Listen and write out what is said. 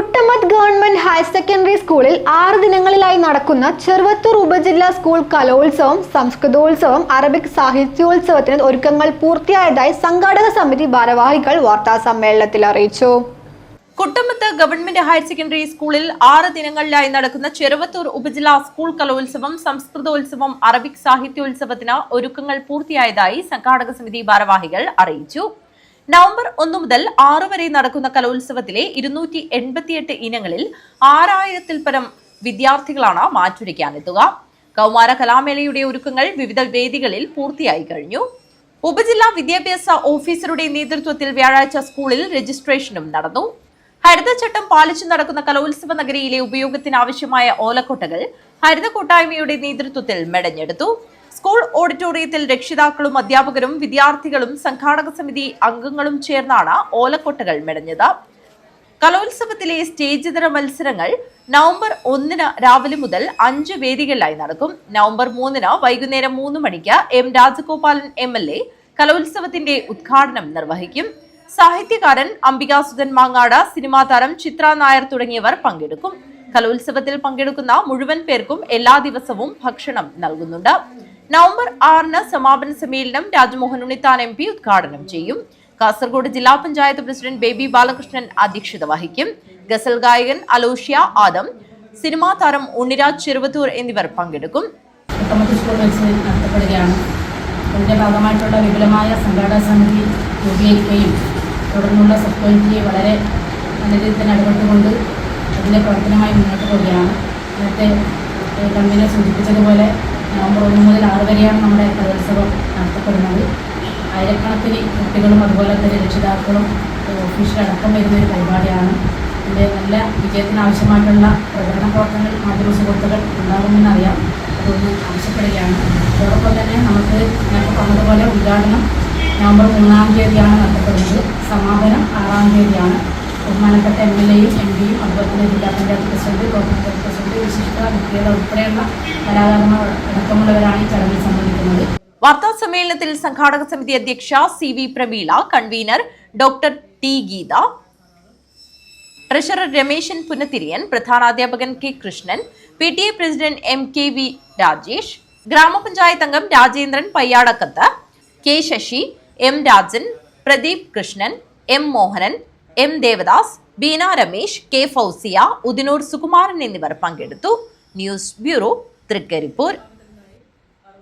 Kuttamath government higher secondary സ്കൂളിൽ ആറ് ദിനങ്ങളിലായി നടക്കുന്ന ചെറുവത്തൂർ ഉപജില്ലാ സ്കൂൾ കലോത്സവം സംസ്കൃതോത്സവം അറബിക് സാഹിത്യോത്സവത്തിന് ഒരുക്കങ്ങൾ പൂർത്തിയായതായി സംഘാടക സമിതി ഭാരവാഹികൾ വാർത്താ സമ്മേളനത്തിൽ അറിയിച്ചു. കുട്ടമ്പത്ത് ഗവൺമെന്റ് ഹയർ സെക്കൻഡറി സ്കൂളിൽ ആറ് ദിനങ്ങളിലായി നടക്കുന്ന ചെറുവത്തൂർ ഉപജില്ലാ സ്കൂൾ കലോത്സവം സംസ്കൃതോത്സവം അറബിക് സാഹിത്യോത്സവത്തിന് ഒരുക്കങ്ങൾ പൂർത്തിയായതായി സംഘാടക സമിതി ഭാരവാഹികൾ അറിയിച്ചു. നവംബർ ഒന്ന് മുതൽ ആറ് വരെ നടക്കുന്ന കലോത്സവത്തിലെ ഇരുന്നൂറ്റി എൺപത്തിയെട്ട് ഇനങ്ങളിൽ ആറായിരത്തിൽ പരം വിദ്യാർത്ഥികളാണ് മാറ്റുരയ്ക്കാനെത്തുക. കൗമാര കലാമേളയുടെ ഒരുക്കങ്ങൾ വിവിധ വേദികളിൽ പൂർത്തിയായി കഴിഞ്ഞു. ഉപജില്ലാ വിദ്യാഭ്യാസ ഓഫീസറുടെ നേതൃത്വത്തിൽ വ്യാഴാഴ്ച സ്കൂളിൽ രജിസ്ട്രേഷനും നടന്നു. ഹരിതചട്ടം പാലിച്ചു നടക്കുന്ന കലോത്സവ നഗരിയിലെ ഉപയോഗത്തിനാവശ്യമായ ഓലക്കൊട്ടകൾ ഹരിത കൂട്ടായ്മയുടെ നേതൃത്വത്തിൽ മെടഞ്ഞെടുത്തു. സ്കൂൾ ഓഡിറ്റോറിയത്തിൽ രക്ഷിതാക്കളും അധ്യാപകരും വിദ്യാർത്ഥികളും സംഘാടക സമിതി അംഗങ്ങളും ചേർന്നാണ് ഓലക്കൊട്ടകൾ മെടഞ്ഞത്. കലോത്സവത്തിലെ സ്റ്റേജ് തര മത്സരങ്ങൾ നവംബർ ഒന്നിന് രാവിലെ മുതൽ അഞ്ച് വേദികളിലായി നടക്കും. നവംബർ മൂന്നിന് വൈകുന്നേരം മൂന്ന് മണിക്ക് M Rajagopalan M L A കലോത്സവത്തിന്റെ ഉദ്ഘാടനം നിർവഹിക്കും. സാഹിത്യകാരൻ അംബികാസുധൻ മാങ്ങാട് സിനിമാ താരം ചിത്ര നായർ തുടങ്ങിയവർ പങ്കെടുക്കും. കലോത്സവത്തിൽ പങ്കെടുക്കുന്ന മുഴുവൻ പേർക്കും എല്ലാ ദിവസവും ഭക്ഷണം നൽകുന്നുണ്ട്. നവംബർ ആറിന് സമാപന സമ്മേളനം രാജ്മോഹൻ ഉണ്ണിത്താൻ എം പി ഉദ്ഘാടനം ചെയ്യും. കാസർഗോഡ് ജില്ലാ പഞ്ചായത്ത് പ്രസിഡന്റ് ബേബി ബാലകൃഷ്ണൻ അധ്യക്ഷത വഹിക്കും. ഗസൽ ഗായകൻ അലോഷ്യ ആദം സിനിമാ താരം ഉണ്ണിരാജ് ചെറുവത്തൂർ എന്നിവർ പങ്കെടുക്കും. നടത്തപ്പെടുകയാണ്. ഇതിന്റെ ഭാഗമായിട്ടുള്ള വിപുലമായ സംഘാടന സമിതി രൂപീകരിക്കുകയും തുടർന്നുള്ള സബ് കമ്മിറ്റിയെ വളരെ നല്ല രീതിയിൽ തന്നെ ഇടപെട്ടുകൊണ്ട് അതിന്റെ പ്രവർത്തനമായി മുന്നോട്ട് പോവുകയാണ്. നേരത്തെ കമ്പനിയെ സൂചിപ്പിച്ചതുപോലെ നവംബർ ഒന്ന് മുതൽ ആറ് വരെയാണ് നമ്മുടെ കലോത്സവം നടത്തപ്പെടുന്നത്. ആയിരക്കണക്കിന് കുട്ടികളും അതുപോലെ തന്നെ രക്ഷിതാക്കളും ഓഫീസിലടക്കം വരുന്ന ഒരു പരിപാടിയാണ്. ഇതിന്റെ നല്ല വിജയത്തിനാവശ്യമായിട്ടുള്ള പ്രകടന പ്രവർത്തനങ്ങൾ മാധ്യമ സുഹൃത്തുക്കൾ ഉണ്ടാകുമെന്നറിയാം അതൊന്ന് ആവശ്യപ്പെടുകയാണ്. അതോടൊപ്പം തന്നെ നമുക്ക് ഞാൻ പറഞ്ഞതുപോലെ ഉദ്ഘാടനം നവംബർ മൂന്നാം തീയതിയാണ് നടത്തപ്പെടുന്നത്. സമാപനം ആറാം തീയതിയാണ്. ബഹുമാനപ്പെട്ട എം എൽ എയും എം പിയും അതുപോലെ തന്നെ ജില്ലാ പഞ്ചായത്ത് പ്രസിഡന്റ് കോർപ്പറേറ്റ് പ്രസിഡന്റ് വിശിഷ്ട വ്യക്തികൾ ഉൾപ്പെടെയുള്ള കലാകാരന്മാർ അടക്കമുള്ളവരാണ് ഈ ചടങ്ങിൽ സംബന്ധിക്കുന്നത്. വാർത്താ സമ്മേളനത്തിൽ സംഘാടക സമിതി അധ്യക്ഷ C V Prameela convener doctor T Geetha treasurer Rameshan Punathiriyan പ്രധാനാധ്യാപകൻ K Krishnan P T A president M K V Rajesh ഗ്രാമപഞ്ചായത്ത് അംഗം Rajendran Payyadakkath K Sasi M Rajan Pradeep Krishnan M Mohanan M Devadas Beena Ramesh K Fousiya Udinoor Sukumaran എന്നിവർ പങ്കെടുത്തു. News bureau Trikaripur.